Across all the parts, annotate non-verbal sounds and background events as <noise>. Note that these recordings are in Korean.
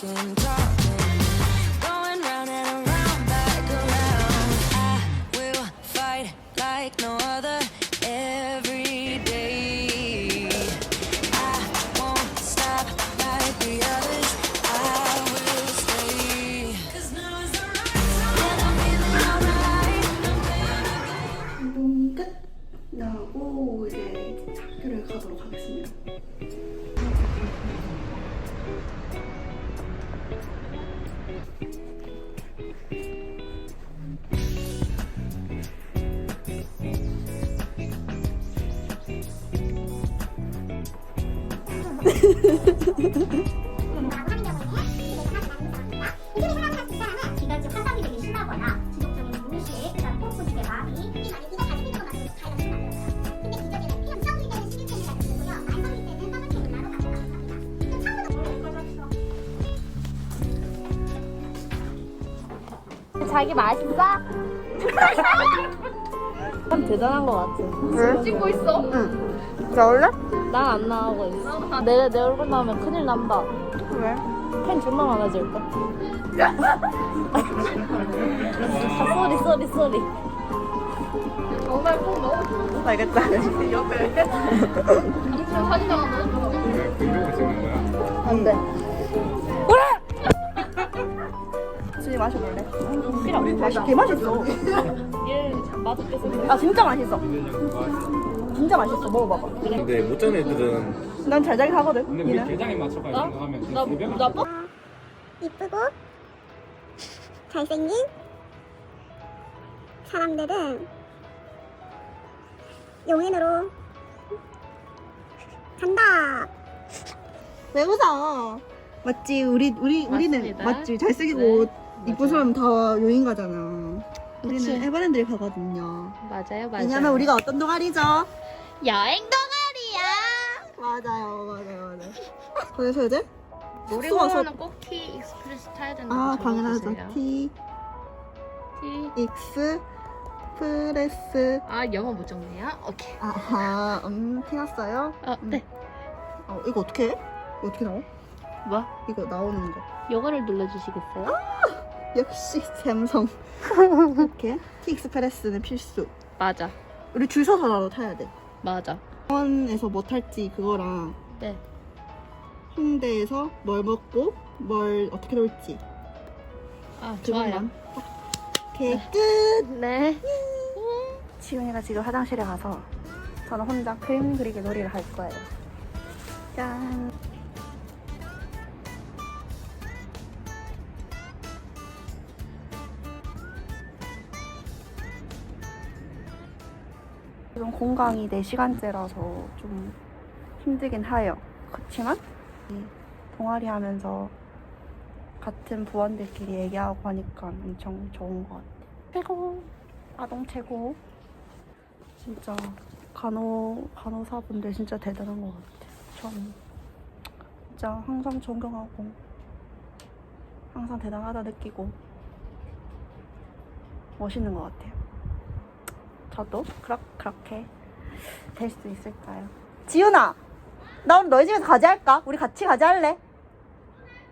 can talk. 자기 맛있어? 참 대단한 거 같지? 왜? 찍고 있어? 응. 나올래? 난 안 나오고 있어. 내, 내 얼굴 나오면 큰일 난다. 왜? 팬 존나 많아질 거. 아, 쏘리, 쏘리, 쏘리. 알겠다. 안 돼. 준이 마셔볼래? 필요 맛이 개 맛있어. 얘 맛없게 생겼어. 아 진짜 맛있어. 진짜 맛있어. 먹어봐봐. 근데 못 자는 애들은 난 잘 자긴 하거든. 근데 우리 얘는. 대장에 맞춰가지고 나? 생각하면 나, 두나 뻑? 이쁘고 잘생긴 사람들은 용인으로 간다. 왜 웃어? 맞지. 우리 우리 우리는 맞습니다. 맞지. 잘생기고 네. 이쁜 사람 다 요인 가잖아. 그치. 우리는 에버랜드를 가거든요. 맞아요, 맞아요. 왜냐면 우리가 어떤 동아리죠? 여행 동아리야. 맞아요, 맞아요, 맞아요. 그래서 이제 놀이공원은 꼭 T 익스프레스 타야 된다고 아 당연하죠. 적어주세요. T T. X 프레스 아, 영어 못 적네요. 오케이. 아하 음 티났어요? 어, 네. 어 이거 어떻게 해? 이거 어떻게 나와? 뭐? 이거 나오는 거. 영어를 눌러주시겠어요? 역시 샘성. 이렇게 T 익스프레스는 필수. 맞아. 우리 줄 서서라도 타야 돼. 맞아. 병원에서 뭐 탈지 그거랑 네. 홍대에서 뭘 먹고 뭘 어떻게 놀지 아, 좋아요. 그것만 오케이 끝 네. 지훈이가 지금 화장실에 가서 저는 혼자 그림 그리기 놀이를 할 거예요 짠 지금 공강이 4시간째라서 좀 힘들긴 해요. 그렇지만 이 동아리 하면서 같은 부원들끼리 얘기하고 하니까 엄청 좋은 것 같아요. 최고! 아동 최고! 진짜 간호, 간호사분들 진짜 대단한 것 같아요. 전 진짜 항상 존경하고 항상 대단하다 느끼고 멋있는 것 같아요. 저도 그렇, 그렇게 될 수 있을까요? 지훈아! 나 오늘 너희 집에서 과제할까? 우리 같이 과제할래?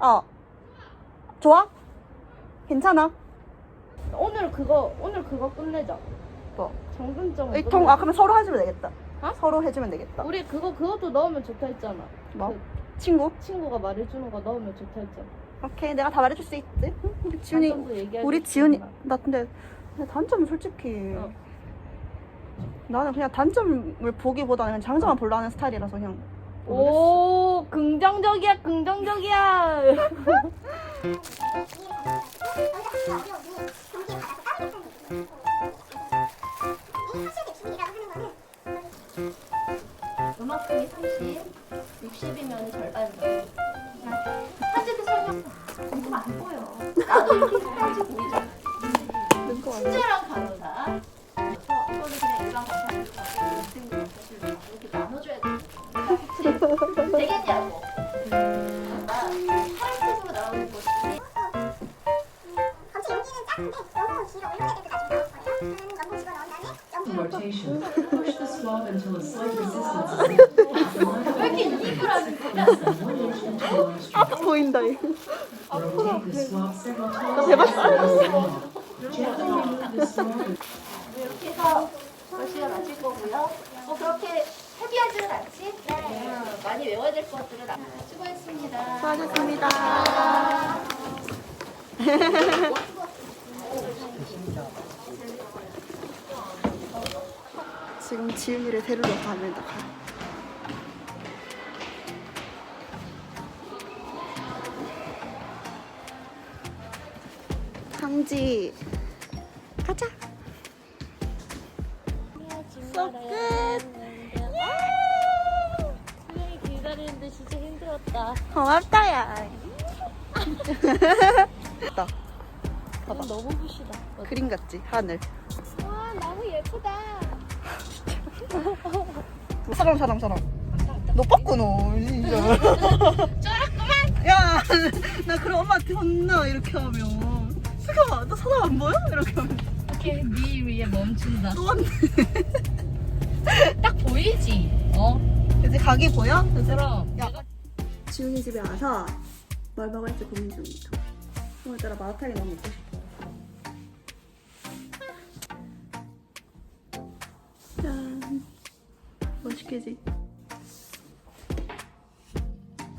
어. 좋아? 괜찮아? 오늘 그거, 오늘 그거 끝내자. 뭐? 정근점. 일통, 아, 그러면 서로 해주면 되겠다. 어? 서로 해주면 되겠다. 우리 그거, 그것도 넣으면 좋다 했잖아. 뭐? 그 친구? 친구가 말해주는 거 넣으면 좋다 했잖아. 오케이, 내가 다 말해줄 수 있지. 응? 우리 지훈이, 단점도 얘기할 우리 수 지훈이, 있잖아. 나 근데, 근데 단점은 솔직히. 어. 나는 그냥 단점을 보기보다는 그냥 장점만 보려 하는 스타일이라서 그냥. 모르겠어. 오, 긍정적이야, 긍정적이야. <laughs> 음악성이 30, 60이면 절반이죠. 사진도 설명. 이거 안 보여. 나도 이렇게 사진 보이잖아. 친절한 간 rotation. Push the swab until a slight resistance. 아파 보인다 이거. Remove the swab 이렇게 해서 러시아 마실 거고요. 뭐 그렇게 헤비하지는 않지? 네. 많이 외워야 될 것들은 안- 수고했습니다. 수고하셨습니다. 지금 지은이를 데리러. 가요. 상지 가자. 수업 끝. 분명히 기다리는데 진짜 힘들었다. 고맙다 야. 나 <laughs> 봐봐. 너무 부시다. 그림 같지 하늘. 와 너무 예쁘다. <laughs> 사람 사람 사람. 너너 진짜. <laughs> 쫄았구만. 야, 나 그럼 엄마한테 혼나 이렇게 하면. 수경아, 너 사람 안 보여? 이렇게 하면. 이렇게 네 위에 멈춘다. 또 왔네. <laughs> 딱 보이지? 어? 이제 가게 보여? 그럼. 야, 지훈이 집에 와서 뭘 먹을지 고민 중입니다. 오늘따라 마라탕이 너무 먹고 싶어.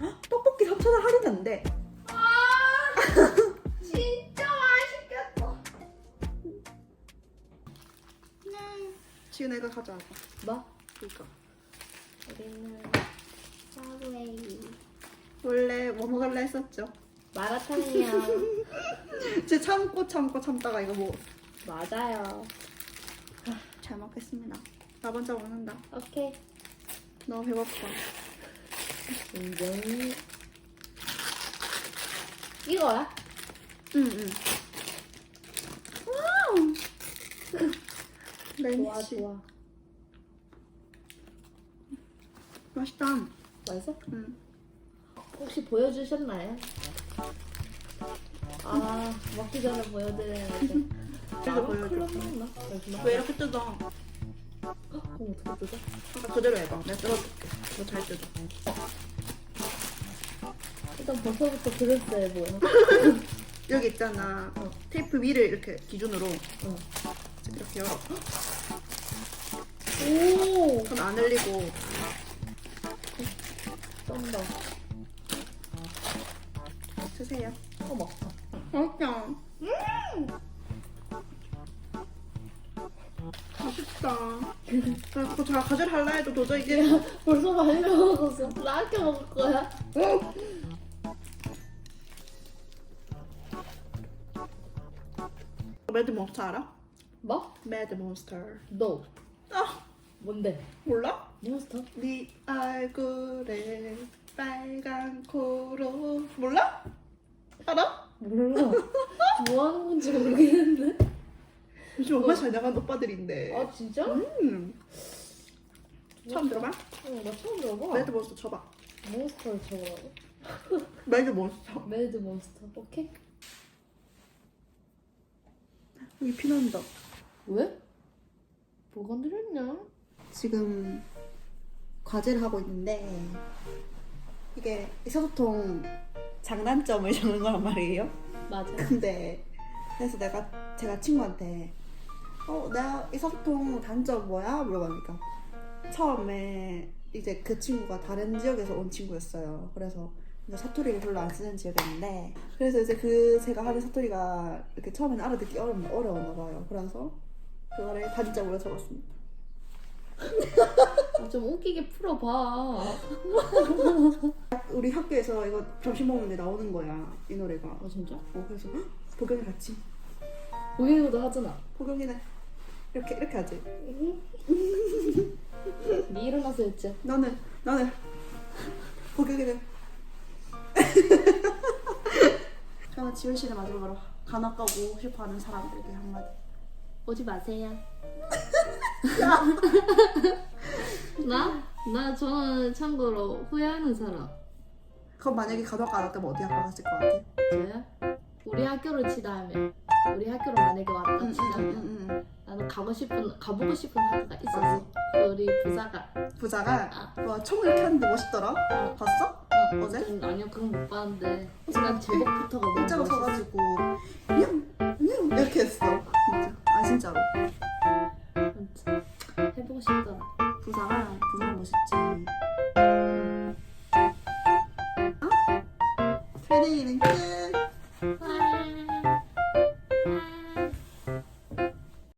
헉, 떡볶이 3,000원 할인한대. 진짜 맛있겠다. 지훈 애가 가져와봐. 뭐? 이거. 우리는 사브웨이 원래 뭐 먹을래 했었죠? 마라탕이야. <laughs> 제 참고 참고 참다가 이거 뭐. 맞아요. 잘 먹겠습니다. 나 먼저 먹는다. 오케이. 너무 배고파. 인정. 이거야? 응, 응. 와우! 좋아 렌치. 좋아. 맛있다. 맛있어? 응. 혹시 보여주셨나요? 아 먹기 전에 보여드려야지. <laughs> 그래서 보여줘. 큰일? 왜 이렇게 뜯어? 그럼 어떻게 뜯어? 아까 그대로 해봐. 내가 뜯어줄게. 너 잘 뜯어. 일단 벌써부터 그랬어요 뭐야. <laughs> 여기 있잖아. 어, 테이프 위를 이렇게 기준으로 어. 이렇게 열어. 오! 손안 흘리고. 쩐다. 드세요. 어 먹자. 맛있다. 맛있다. 나 그거 다 가져갈라 해도 도저히 이게 벌써 많이 먹었어. 나 아껴 먹을 거야. 매드 몬스터 알아? 뭐? 매드 몬스터. 너 아 뭔데? 몰라? 몬스터? 네 얼굴에 빨간 코로 몰라? 알아? 몰라. 뭐 하는 건지 모르겠는데. 요즘 엄마 잘 나간 오빠들인데. 아 진짜? 음. 처음 들어봐? 응, 나 처음 들어봐. 매드 몬스터 쳐봐. 몬스터를 적으라고? 매드 <laughs> 몬스터. 매드 몬스터. 오케이. 여기 피 난다. 왜? 뭐가 느렸냐? 지금 과제를 하고 있는데 이게 의사소통 장단점을 <laughs> 적는 거란 말이에요. 맞아. 근데 그래서 내가 제가 친구한테 어 내가 의사소통 단점 뭐야 물어보니까 처음에 이제 그 친구가 다른 지역에서 온 친구였어요. 그래서 이제 사투리를 별로 안 쓰는 지역이었는데 그래서 이제 그 제가 하는 사투리가 이렇게 처음에는 알아듣기 어려, 어려웠나 봐요. 그래서 그거를 단점으로 적었습니다. 아, 좀 웃기게 풀어봐. <laughs> 우리 학교에서 이거 점심 먹는데 나오는 거야 이 노래가. 아 진짜? 어 그래서 헉, 보경이 같이 보기도 하잖아. 보경이는 이렇게 이렇게 하지. 니 일어나서 했지? 나는 나는 보경이는 저는 지훈 씨를 마지막으로 간호 가고 싶어하는 사람들에게 한마디. 오지 마세요. <laughs> 나? 나 저는 참고로 후회하는 사람. 그럼 만약에 가덕 안 왔다면 어디 학교 갔을 것 같아? 저요? 우리 학교를 치다하면 우리 학교로 만약에 왔다 응, 나는 가고 싶은 가보고 싶은 학교가 있었어. 우리 부사가. 응. 부자가 아. 와총 이렇게 하는데 멋있더라. 어. 봤어? 어, 어제? 좀 아니요 그건 못 봤는데 일단 제목부터가 너무 일자로 멋있어. 서가지고 냥! 냥! 이렇게 했어. 진짜. 아 진짜로.